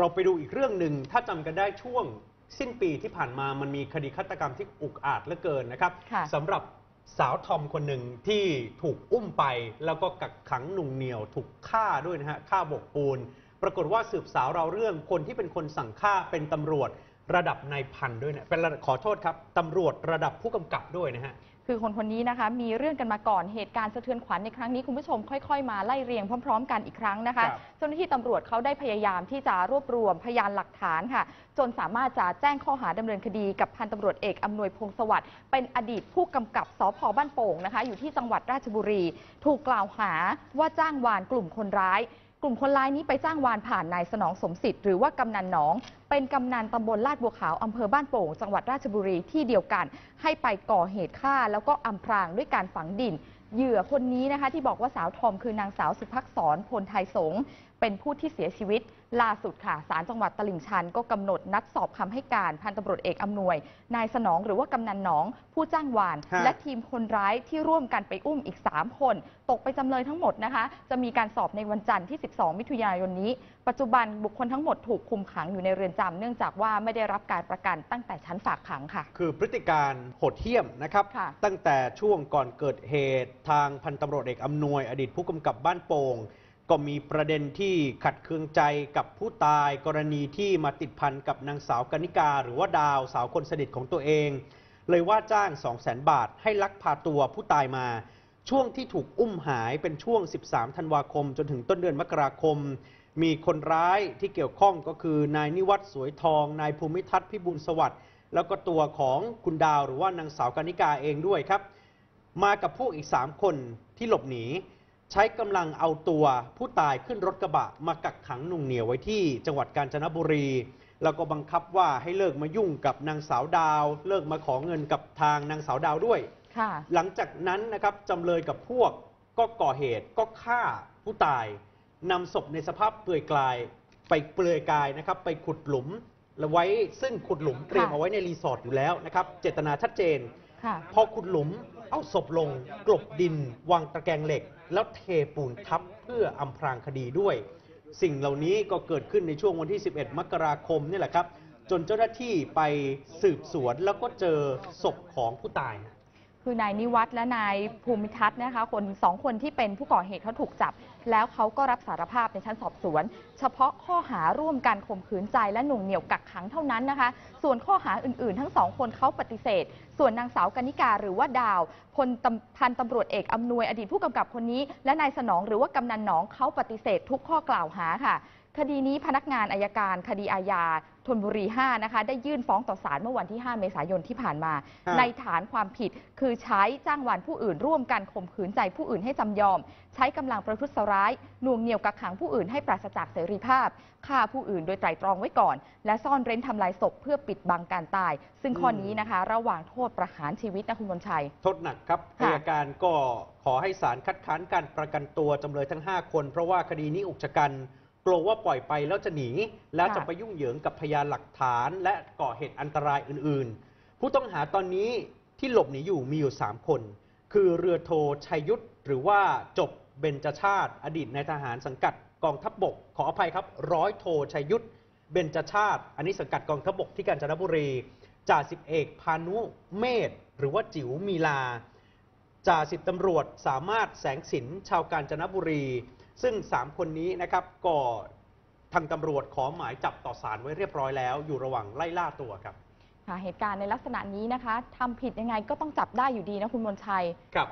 เราไปดูอีกเรื่องหนึ่งถ้าจำกันได้ช่วงสิ้นปีที่ผ่านมามันมีคดีฆาตกรรมที่อุกอาจเหลือเกินนะครับค่ะสำหรับสาวทอมคนหนึ่งที่ถูกอุ้มไป แล้วก็กักขังหนุ่งเหนียวถูกฆ่าด้วยนะฮะฆ่าบกปูน ปรากฏว่าสืบสาวเราเรื่องคนที่เป็นคนสั่งฆ่าเป็นตำรวจระดับนายพันด้วยเนี่ยเป็นระดับขอโทษครับตำรวจระดับผู้กำกับด้วยนะฮะ คือคนคนนี้นะคะมีเรื่องกันมาก่อนเหตุการณ์สะเทือนขวัญในครั้งนี้คุณผู้ชมค่อยๆ มาไล่เรียงพร้อม ๆ กันอีกครั้งนะคะครับเจ้าหน้าที่ตำรวจเขาได้พยายามที่จะรวบรวมพยานหลักฐานค่ะ จนสามารถจะแจ้งข้อหาดำเนินคดีกับพันตำรวจเอกอำนวยพงศวัสดิ์เป็นอดีตผู้กำกับสพบ้านโป่งนะคะ อยู่ที่จังหวัดราชบุรี ถูกกล่าวหาว่าจ้างวานกลุ่มคนร้าย กลุ่มคนร้ายนี้ไปจ้างวานผ่านนายสนองสมสิทธิ์หรือว่ากำนันหนอง เป็นกำนันตำบลลาดบัวขาวอำเภอบ้านโป่ง จังหวัดราชบุรีที่เดียวกัน ให้ไปก่อเหตุฆ่าแล้วก็อำพรางด้วยการฝังดิน เหยื่อคนนี้นะคะที่บอกว่าสาวทอมคือนางสาวสุภักษรพลไทยสงเป็นผู้ที่เสียชีวิต ล่าสุดค่ะศาลจังหวัดตลิ่งชันก็กำหนดนัดสอบคำให้การพันตำรวจเอกอำนวย นายสนองหรือว่ากำนันหนอง ผู้จ้างวาน ฮะ และทีมคนร้ายที่ร่วมกันไปอุ้มอีก 3 คน ตกไปนจำเลยทั้งหมดนะคะ จะมีการสอบในวันจันทร์ที่ 12 มิถุนายนนี้ ปัจจุบันบุคคลทั้งหมดถูกคุมขังอยู่ในเรือนจำเนื่องจากว่าไม่ได้รับการประกันตั้งแต่ชั้นฝากขังค่ะ คือพฤติการโหดเหี้ยมนะครับ ค่ะตั้งแต่ช่วงก่อนเกิดเหตุทางพันตำรวจเอกอำนวย อดีตผู้กำกับบ้านโป่ง ก็มีประเด็นที่ขัดเคืองใจกับผู้ตายกรณีที่มาติดพันกับนางสาวกนิกา หรือว่าดาวสาวคนสนิทของตัวเอง เลยว่าจ้าง 2 0 0แสนบาทให้ลักพาตัวผู้ตายมา ช่วงที่ถูกอุ้มหายเป็นช่วง 13 ธันวาคม จนถึงต้นเดือนมกราคม มีคนร้ายที่เกี่ยวข้องก็คือนายนิวัฒน์สวยทอง นายภูมิทัศน์พิบูลสวัสดิ์แล้วก็ตัวของคุณดาวหรือว่านางสาวกนิกาเองด้วยครับ มากับพวกอีก 3 คนที่หลบหนี ใช้กำลังเอาตัวผู้ตายขึ้นรถกระบะมากักขังหนุ่งเหนียวไว้ที่จังหวัดกาญจนบุรี แล้วก็บังคับว่าให้เลิกมายุ่งกับนางสาวดาว เลิกมาขอเงินกับทางนางสาวดาวด้วย ค่ะ หลังจากนั้นนะครับจำเลยกับพวกก็ก่อเหตุก็ฆ่าผู้ตายนำศพในสภาพเปลือยกายไปเปลือยกายนะครับ ไปขุดหลุมแล้วไว้ซึ่งขุดหลุมเตรียมค่ะเอาไว้ในรีสอร์ทอยู่แล้วนะครับ เจตนาชัดเจนค่ะ พอขุดหลุมเอาศพลงกลบดินวางตะแกรงเหล็ก แล้วเทปูนทับเพื่ออำพรางคดีด้วย สิ่งเหล่านี้ก็เกิดขึ้นในช่วงวันที่ 11 มกราคมนี่แหละครับ จนเจ้าหน้าที่ไปสืบสวนแล้วก็เจอศพของผู้ตาย คือนายนิวัฒน์และนายภูมิทัศน์นะคะคนสองคนที่เป็นผู้ก่อเหตุเขาถูกจับ แล้วเขาก็รับสารภาพในชั้นสอบสวน เฉพาะข้อหาร่วมกันข่มขืนใจและหน่วงเหนี่ยวกักขังเท่านั้นนะคะ ส่วนข้อหาอื่นๆ ทั้งสองคนเขาปฏิเสธ ส่วนนางสาวกนิกาหรือว่าดาวพลตำพันตำรวจเอกอำนวยอดีตผู้กำกับคนนี้ และนายสนองหรือว่ากำนันหนองเขาปฏิเสธทุกข้อกล่าวหาค่ะ คดีนี้พนักงานอายการ คดีอาญาธนบุรี 5 นะคะ ได้ยื่นฟ้องต่อศาลเมื่อวันที่ 5 เมษายนที่ผ่านมาฮะในฐานความผิดคือใช้จ้างวานผู้อื่น ร่วมกันข่มขืนใจผู้อื่นให้จำยอม ใช้กำลังประทุษร้ายหน่วงเหนี่ยวกักขังผู้อื่นให้ปราศจากเสรีภาพฆ่าผู้อื่นโดยไตร่ตรองไว้ก่อน และซ่อนเร้นทำลายศพเพื่อปิดบังการตาย ซึ่งข้อนี้นะคะ ระหว่างโทษประหารชีวิตนะคุณบนชัยโทษหนักครับค่ะอายการก็ขอให้ศาลคัดค้านการประกันตัวจำเลยทั้ง 5 คน เพราะว่าคดีนี้อุกชะกัน กลัวว่าปล่อยไปแล้วจะหนี แล้วจะไปยุ่งเหยิงกับพยานหลักฐาน และก่อเหตุอันตรายอื่น ๆ ผู้ต้องหาตอนนี้ที่หลบหนีอยู่มีอยู่ 3 คน คือเรือโทชัยยุทธหรือว่าจบเบญจชาติ อดีตนายทหารสังกัดกองทัพบบก ขออภัยครับ ร้อยโทชัยยุทธเบญจชาติ อันนี้สังกัดกองทัพบบกที่กาญจนบุรีจ่าสิบเอกพานุเมธหรือว่าจิ๋วมีลาจ่าสิบตำรวจสามารถแสงสินชาวกาญจนบุรี ซึ่ง 3 คนนี้นะครับก็ทางตำรวจขอหมายจับต่อศาลไว้เรียบร้อยแล้ว อยู่ระหว่างไล่ล่าตัวครับค่ะเหตุการณ์ในลักษณะนี้นะคะทำผิดยังไงก็ต้องจับได้อยู่ดีนะคุณมนชัย ครับ